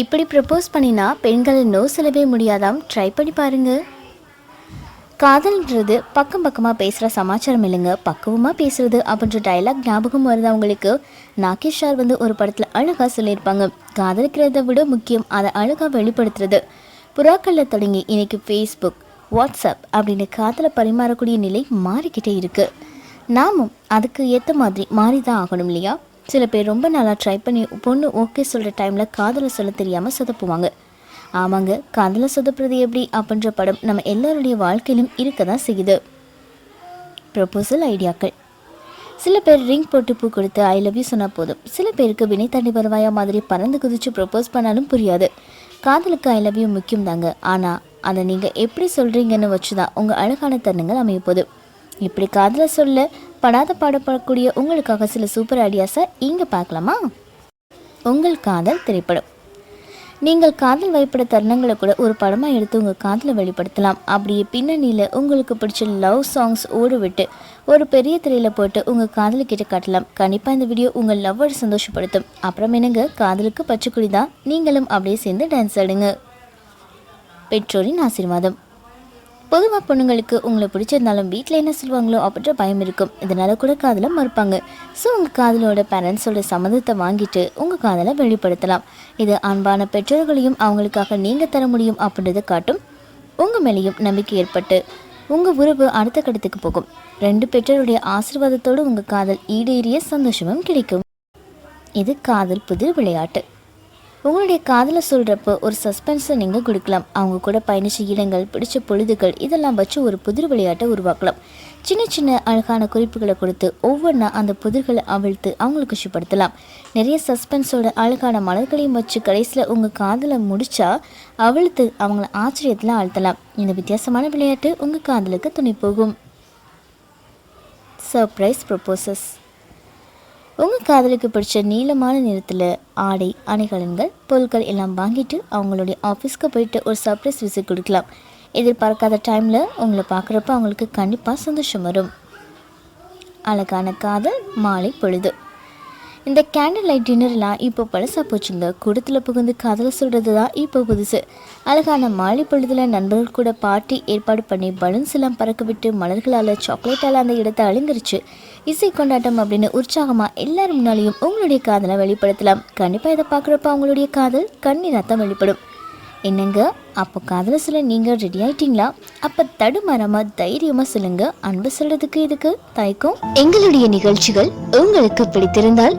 இப்படி ப்ரப்போஸ் பண்ணினா பெண்களை நோ சொல்லவே முடியாதாம்? ட்ரை பண்ணி பாருங்க. காதல்ன்றது பக்கம் பக்கமாக பேசுகிற சமாச்சாரம் இல்லைங்க. பக்குவமாக பேசுறது அப்படின்ற டைலாக் ஞாபகம் வருது அவங்களுக்கு நாகேஷ் சார் வந்து ஒரு படத்தில் அழகாக சொல்லியிருப்பாங்க. காதலிக்கிறத விட முக்கியம் அதை அழகாக வெளிப்படுத்துறது. புறாக்களில் தொடங்கி இன்னைக்கு ஃபேஸ்புக் வாட்ஸ்அப் அப்படின்னு காதலை பரிமாறக்கூடிய நிலை மாறிக்கிட்டே இருக்குது நாமும் அதுக்கு ஏற்ற மாதிரி மாறி தான் ஆகணும் இல்லையா? சில பேர் ரொம்ப நாளாக ட்ரை பண்ணி பொண்ணு ஓகே சொல்கிற டைமில் காதலை சொல்ல தெரியாமல் சொதப்புவாங்க. ஆமாங்க காதலை சொதப்புறது எப்படி அப்படின்ற படம் நம்ம எல்லாருடைய வாழ்க்கையிலும் இருக்க தான் செய்யுது. ப்ரொபோசல் ஐடியாக்கள். சில பேர் ரிங் போட்டு பூ கொடுத்து ஐ லவ் யூ சொன்னால் போதும். சில பேருக்கு வினை தண்ணி வருவாயா மாதிரி பறந்து குதிச்சு ப்ரொப்போஸ் பண்ணாலும் புரியாது. காதலுக்கு ஐ லவ் யூ முக்கியம் தாங்க ஆனால் அதை நீங்கள் எப்படி சொல்கிறீங்கன்னு வச்சு தான் உங்கள் அழகான தருணங்கள் அமைய போகுது. இப்படி காதலை சொல்ல படாத பாடப்படக்கூடிய உங்களுக்காக சில சூப்பர் ஐடியாஸை இங்கே பார்க்கலாமா? உங்கள் காதல் திரைப்படம். நீங்கள் காதல் வைப்பட தருணங்களை கூட ஒரு படமாக எடுத்து உங்கள் காதலை வெளிப்படுத்தலாம். அப்படியே பின்னணியில் உங்களுக்கு பிடிச்ச லவ் சாங்ஸ் ஓடுவிட்டு ஒரு பெரிய திரையில் போட்டு உங்கள் காதலுக்கிட்ட காட்டலாம். கண்டிப்பாக இந்த வீடியோ உங்கள் லவ்வர் சந்தோஷப்படுத்தும். அப்புறம் என்னங்க? காதலுக்கு பச்சைக்குடி தான். நீங்களும் அப்படியே சேர்ந்து டான்ஸ் ஆடுங்க. பெற்றோரின் ஆசீர்வாதம். பொதுவாக பொண்ணுங்களுக்கு உங்களை பிடிச்சிருந்தாலும் வீட்டில் என்ன சொல்லுவாங்களோ அப்படின்ற பயம் இருக்கும். இதனால் கூட காதலை மறுப்பாங்க. ஸோ உங்கள் காதலோட பேரண்ட்ஸோட சம்மதத்தை வாங்கிட்டு உங்கள் காதலை வெளிப்படுத்தலாம். இது அன்பான பெற்றோர்களையும் அவங்களுக்காக நீங்கள் தர முடியும் அப்படின்றத காட்டும். உங்கள் மேலேயும் நம்பிக்கை ஏற்பட்டு உங்கள் உறவு அடுத்த கட்டத்துக்கு போகும். ரெண்டு பெற்றோருடைய ஆசீர்வாதத்தோடு உங்கள் காதல் ஈடேறிய சந்தோஷமும் கிடைக்கும். இது காதல் புதிர் விளையாட்டு. உங்களுடைய காதலை சொல்கிறப்போ ஒரு சஸ்பென்ஸை நீங்கள் கொடுக்கலாம். அவங்க கூட பயணிச்ச இடங்கள் பிடிச்ச பொழுதுகள் இதெல்லாம் வச்சு ஒரு புதிர் விளையாட்டை உருவாக்கலாம். சின்ன சின்ன அழகான குறிப்புகளை கொடுத்து ஒவ்வொன்றா அந்த புதிர்களை அவிழ்த்து அவங்களுக்கு குஷிப்படுத்தலாம். நிறைய சஸ்பென்ஸோட அழகான மலர்களையும் வச்சு கடைசியில் உங்கள் காதலை முடித்தா அவிழ்த்து அவங்கள ஆச்சரியத்தில் ஆழ்த்தலாம். இந்த வித்தியாசமான விளையாட்டு உங்கள் காதலுக்கு துணை போகும். சர்ப்ரைஸ் ப்ரொப்போசஸ் உங்கள் காதலுக்கு பிடிச்ச நீளமான நிறத்தில் ஆடை அணிகலன்கள் பொருட்கள் எல்லாம் வாங்கிட்டு அவங்களுடைய ஆஃபீஸ்க்கு போயிட்டு ஒரு சர்ப்ரைஸ் விசிட் கொடுக்கலாம். எதிர்பார்க்காத டைமில் உங்களை பார்க்குறப்ப அவங்களுக்கு கண்டிப்பாக சந்தோஷம் வரும். அழகான காதல் மாலை பொழுது. இந்த கேண்டில் லைட் டின்னர்லாம் இப்போ பழசாக போச்சுங்க. கூடத்தில் புகுந்து கதலை சொல்கிறது தான் இப்போ புதுசு. அழகான மாலை பொழுதில் நண்பர்கள் கூட பார்ட்டி ஏற்பாடு பண்ணி பலூன்ஸ் எல்லாம் பறக்க விட்டு மலர்களால் சாக்லேட்டால் அந்த இடத்தை அலங்கரிச்சு இசை கொண்டாட்டம் அப்படின்னு உற்சாகமாக எல்லாரும் முன்னாலையும் உங்களுடைய காதலை வெளிப்படுத்தலாம். கண்டிப்பாக இதை பார்க்குறப்ப அவங்களுடைய காதல் கண்ணீராத்தான் வெளிப்படும். என்னங்க? அப்போ காதலை சொல்ல நீங்கள் ரெடி ஆயிட்டீங்களா? அப்போ தடுமாறாமல் தைரியமாக சொல்லுங்க. அன்பு சொல்றதுக்கு இதுக்கு தயக்கம்? எங்களுடைய நிகழ்ச்சிகள் உங்களுக்கு பிடித்திருந்தால்